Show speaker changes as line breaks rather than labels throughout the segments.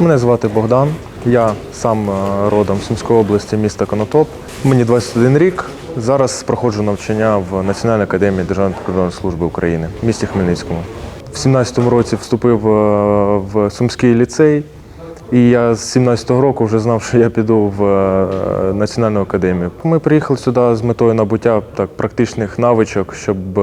Мене звати Богдан. Я сам е, родом Сумської області, міста Конотоп. Мені 21 рік. Зараз проходжу навчання в Національній академії Державної прикордонної служби України в місті Хмельницькому. В 17-му році вступив е, в Сумський ліцей, і я з 17-го року вже знав, що я піду в е, Національну академію. Ми приїхали сюди з метою набуття так, практичних навичок, щоб е,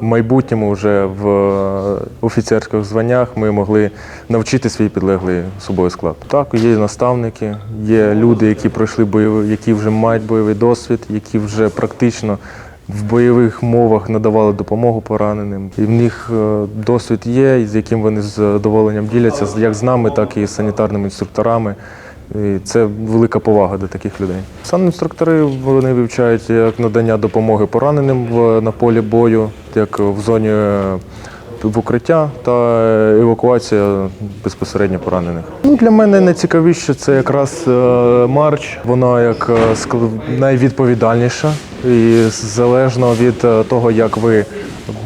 в майбутньому вже в е, офіцерських званнях ми могли навчити свій підлеглий особовий склад. Так, є наставники, є люди, які пройшли бойовий, які вже мають бойовий досвід, які вже практично в бойових мовах надавали допомогу пораненим. І в них е, досвід є, з яким вони з задоволенням діляться, як з нами, так і з санітарними інструкторами. І це велика повага до таких людей. Санінструктори вони вивчають як надання допомоги пораненим в, на полі бою, як в зоні е, в укриття та евакуація безпосередньо поранених. Ну, для мене найцікавіше це якраз е, марч. Вона як найвідповідальніша. І залежно від е, того, як ви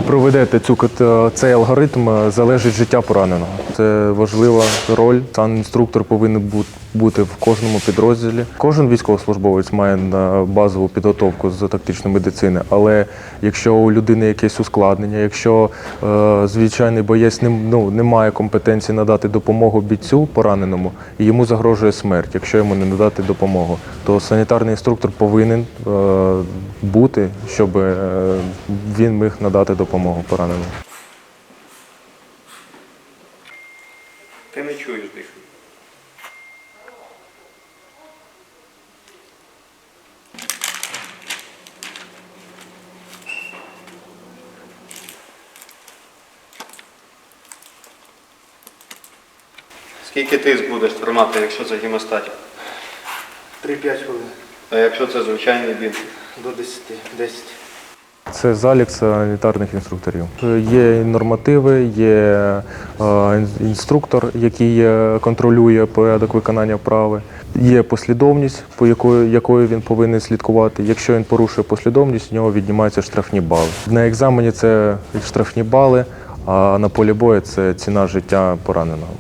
проведете цю е, цей алгоритм, е, залежить життя пораненого. Це важлива роль. Сам інструктор повинен бути в кожному підрозділі. Кожен військовослужбовець має базову підготовку з тактичної медицини. Але якщо у людини якесь ускладнення, якщо е, звичайний боєць не, ну, не має компетенції надати допомогу бійцю пораненому, і йому загрожує смерть, якщо йому не надати допомогу, то санітарний інструктор повинен е, бути, щоб е, він міг надати допомогу пораненому.
Ти не чуєш дихання. Скільки тиск будеш тримати, якщо це гемостатик?
3-5 хвилин
А якщо це звичайний бінт?
до 10. 10.
Це залік санітарних інструкторів. Є нормативи, є е, інструктор, який е, контролює порядок виконання вправи. Є послідовність, по якої, якою він повинен слідкувати. Якщо він порушує послідовність, у нього віднімаються штрафні бали. На екзамені це штрафні бали, а на полі бою це ціна життя пораненого.